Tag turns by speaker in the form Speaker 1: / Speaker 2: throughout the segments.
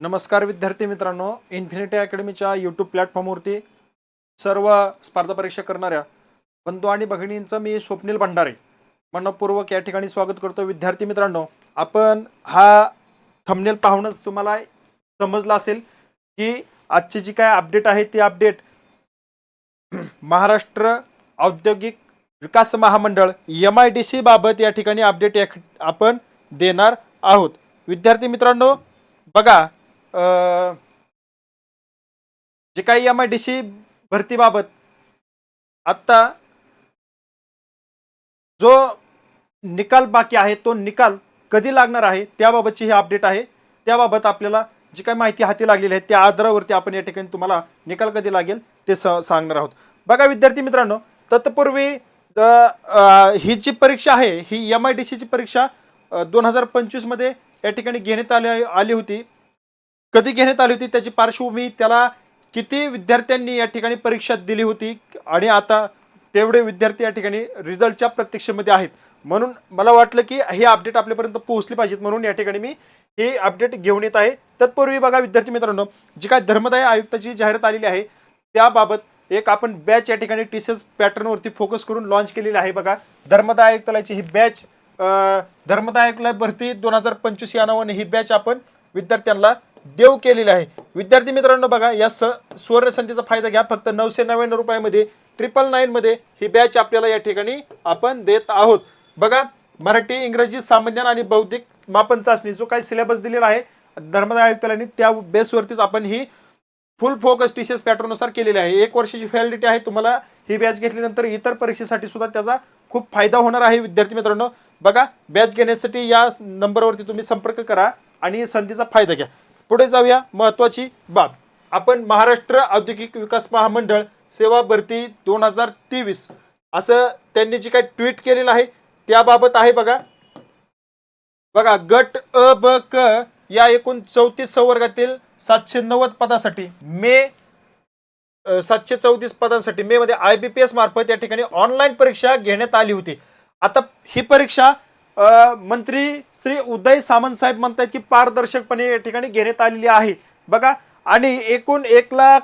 Speaker 1: नमस्कार विद्यार्थी मित्रांनो इन्फिनिटी अकॅडमीच्या यूट्यूब प्लॅटफॉर्मवरती सर्व स्पर्धा परीक्षा करणाऱ्या बंधू आणि भगिनींचं मी स्वप्नील भंडारे. मनपूर्वक या ठिकाणी स्वागत करतो. विद्यार्थी मित्रांनो आपण हा थंबनेल पाहूनच तुम्हाला समजलं असेल की आजची जी काय अपडेट आहे ती अपडेट महाराष्ट्र औद्योगिक विकास महामंडळ एम आय डी सी बाबत या ठिकाणी अपडेट आपण देणार आहोत. विद्यार्थी मित्रांनो बघा जे काही एम आय डी सी भरतीबाबत आत्ता जो निकाल बाकी आहे तो निकाल कधी लागणार आहे त्याबाबतची ही अपडेट आहे. त्याबाबत आपल्याला जी काही माहिती हाती लागलेली आहे त्या आधारावरती आपण या ठिकाणी तुम्हाला निकाल कधी लागेल ते स सांगणार आहोत. बघा विद्यार्थी मित्रांनो तत्पूर्वी ही जी परीक्षा आहे ही एम आय डी सीची परीक्षा दोन हजार पंचवीसमध्ये या ठिकाणी घेण्यात आली आली होती. कधी घेण्यात आली होती? त्याची पार्श्वभूमी त्याला किती विद्यार्थ्यांनी या ठिकाणी परीक्षा दिली होती? आणि आता तेवढे विद्यार्थी या ठिकाणी रिझल्टच्या प्रत्यक्षेमध्ये आहेत. म्हणून मला वाटलं की हे अपडेट आपल्यापर्यंत पोहोचली पाहिजेत. म्हणून या ठिकाणी मी हे अपडेट घेऊन येत आहे. तत्पूर्वी बघा विद्यार्थी मित्रांनो जी काय धर्मदाय आयुक्ताची जाहिरात आलेली आहे त्याबाबत एक आपण बॅच या ठिकाणी टी सी एस पॅटर्नवरती फोकस करून लॉन्च केलेली आहे बघा. धर्मदाय आयुक्तालयाची ही बॅच धर्मदाय आयुक्तालय भरती दोन हजार पंचवीस या नावाने ही बॅच आपण विद्यार्थ्यांना देव केलेली आहे. विद्यार्थी मित्रांनो बघा या स सुवर्ण संधीचा फायदा घ्या. फक्त नऊशे नव्याण्णव रुपयामध्ये ट्रिपल नाईनमध्ये ही बॅच आपल्याला या ठिकाणी आपण देत आहोत. बघा मराठी इंग्रजी सामान्यान आणि बौद्धिक मापन चाचणी जो काही सिलेबस दिलेला आहे धर्मदाय आयुक्तालयाने त्या बेसवरतीच आपण ही full focus T C S पॅटर्ननुसार केलेली आहे. एक वर्षाची व्हॅलिडिटी आहे. तुम्हाला ही बॅच घेतल्यानंतर इतर परीक्षेसाठी सुद्धा त्याचा खूप फायदा होणार आहे विद्यार्थी मित्रांनो. बघा बॅच घेण्यासाठी या नंबरवरती तुम्ही संपर्क करा आणि संधीचा फायदा घ्या. पुढे जाऊया महत्वाची बाब. आपण महाराष्ट्र औद्योगिक विकास महामंडळ सेवा भरती दोन हजार तेवीस असं त्यांनी जी काही ट्विट केलेलं आहे त्याबाबत आहे बघा. बघा गट अ ब क या एकूण चौतीस संवर्गातील सातशे नव्वद पदासाठी मे सातशे चौतीस पदांसाठी मे मध्ये आय बी पी एस मार्फत या ठिकाणी ऑनलाईन परीक्षा घेण्यात आली होती. आता ही परीक्षा मंत्री श्री उदय सामंत साहेब म्हणतात की पारदर्शकपणे या ठिकाणी घेण्यात आलेली आहे. बघा आणि एकूण एक लाख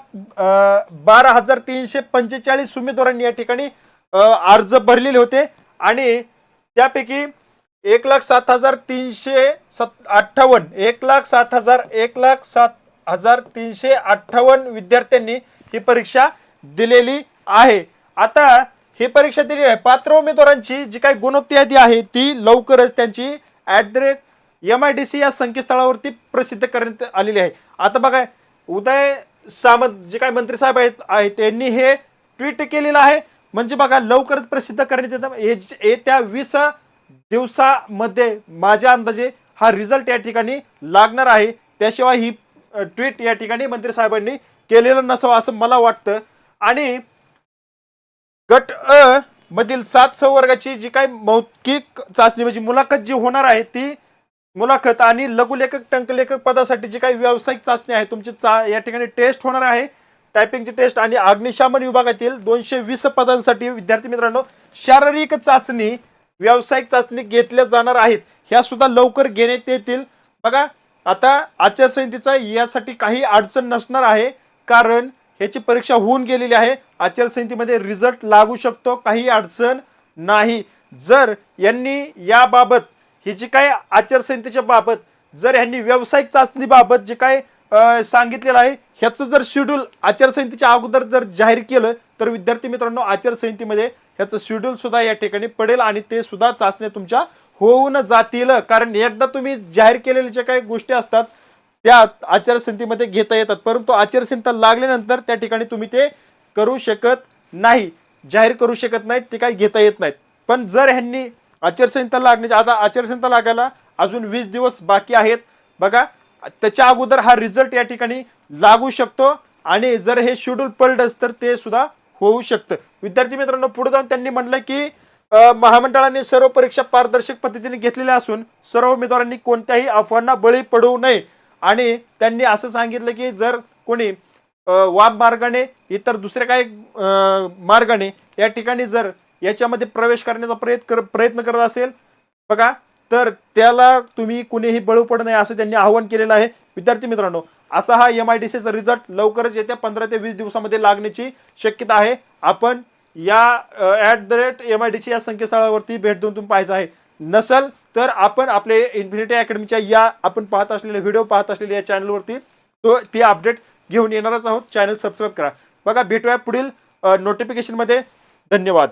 Speaker 1: बारा हजार तीनशे पंचेचाळीस उमेदवारांनी या ठिकाणी अर्ज भरलेले होते. आणि त्यापैकी एक लाख सात हजार तीनशे सत अठ्ठावन्न एक लाख सात हजार एक लाख सात हजार तीनशे अठ्ठावन्न विद्यार्थ्यांनी ही परीक्षा दिलेली आहे. आता ही परीक्षा दिली आहे. पात्र उमेदवारांची जी काही गुणवत्ता आहे ती लवकरच त्यांची at the rate M I D C या संकेतस्थळावरती प्रसिद्ध करण्यात आलेली आहे. आता बघा उदय सामंत जे काही मंत्री साहेब आहेत आहे त्यांनी हे ट्विट केलेलं आहे. म्हणजे बघा लवकरच प्रसिद्ध करण्यात येतं. येत्या वीस दिवसामध्ये माझ्या अंदाजे हा रिझल्ट या ठिकाणी लागणार आहे. त्याशिवाय ही ट्विट या ठिकाणी मंत्री साहेबांनी केलेलं नसावं असं मला वाटतं. आणि गट अ मधील सात संवर्गाची जी काही मौखिक चाचणी म्हणजे मुलाखत जी होणार आहे ती मुलाखत आणि लघुलेखक टंकलेखक पदासाठी जी काही व्यावसायिक चाचणी आहे तुमची चा या ठिकाणी टेस्ट होणार आहे. टायपिंगची टेस्ट आणि अग्निशामन विभागातील दोनशे वीस पदांसाठी विद्यार्थी मित्रांनो शारीरिक चाचणी व्यावसायिक चाचणी घेतल्या जाणार आहेत. ह्या सुद्धा लवकर घेण्यात येतील. बघा आता आचारसंहितेचा यासाठी काही अडचण नसणार आहे. कारण ह्याची परीक्षा होऊन गेलेली आहे. आचारसंहितेमध्ये रिझल्ट लागू शकतो. काही अडचण नाही. जर यांनी याबाबत ही जी काय आचारसंहितेच्या बाबत जर यांनी व्यावसायिक चाचणीबाबत जे काय सांगितलेलं आहे ह्याचं जर शेड्यूल आचारसंहितेच्या अगोदर जर जाहीर केलं तर विद्यार्थी मित्रांनो आचारसंहितेमध्ये ह्याचं शेड्यूल सुद्धा या ठिकाणी पडेल आणि ते सुद्धा चाचण्या तुमच्या होऊन जातील. कारण एकदा तुम्ही जाहीर केलेल्या ज्या काही गोष्टी असतात त्या आचारसंहितेमध्ये घेता येतात. परंतु आचारसंहिता लागल्यानंतर त्या ठिकाणी तुम्ही ते करू शकत नाही. जाहीर करू शकत नाहीत ते काही घेता येत नाहीत. पण जर ह्यांनी आचारसंहिता लागण्याची आता आचारसंहिता लागायला अजून वीस दिवस बाकी आहेत. बघा त्याच्या अगोदर हा रिझल्ट या ठिकाणी लागू शकतो आणि जर हे शेड्यूल पडलंच तर ते सुद्धा होऊ शकतं. विद्यार्थी मित्रांनो पुढे जाऊन त्यांनी म्हटलं की महामंडळाने सर्व परीक्षा पारदर्शक पद्धतीने घेतलेल्या असून सर्व उमेदवारांनी कोणत्याही अफवांना बळी पडू नये. आणि त्यांनी असं सांगितलं की जर कोणी अ, वाम मार्गाने इतर दुसऱ्या काही मार्गाने या ठिकाणी जर याच्यामध्ये प्रवेश करण्याचा प्रयत्न कर प्रयत्न करत असेल बघा तर त्याला तुम्ही कुणीही बळू पडू नये असं त्यांनी आवाहन केलेलं आहे. विद्यार्थी मित्रांनो असा हा एम आय डी सीचा रिझल्ट लवकरच येत्या पंधरा ते वीस दिवसामध्ये लागण्याची शक्यता आहे. आपण या at the rate M I D C या संकेतस्थळावरती भेट देऊन तुम्ही पाहायचं आहे. नसल तर आपण आपले इन्फिनिटी अकॅडमीच्या या आपण पाहत असलेले व्हिडिओ पाहत असलेल्या या चॅनलवरती तो ती अपडेट घेऊन येणारच आहोत. चॅनल सबस्क्राईब करा. बघा भेटूया पुढील नोटिफिकेशनमध्ये धन्यवाद.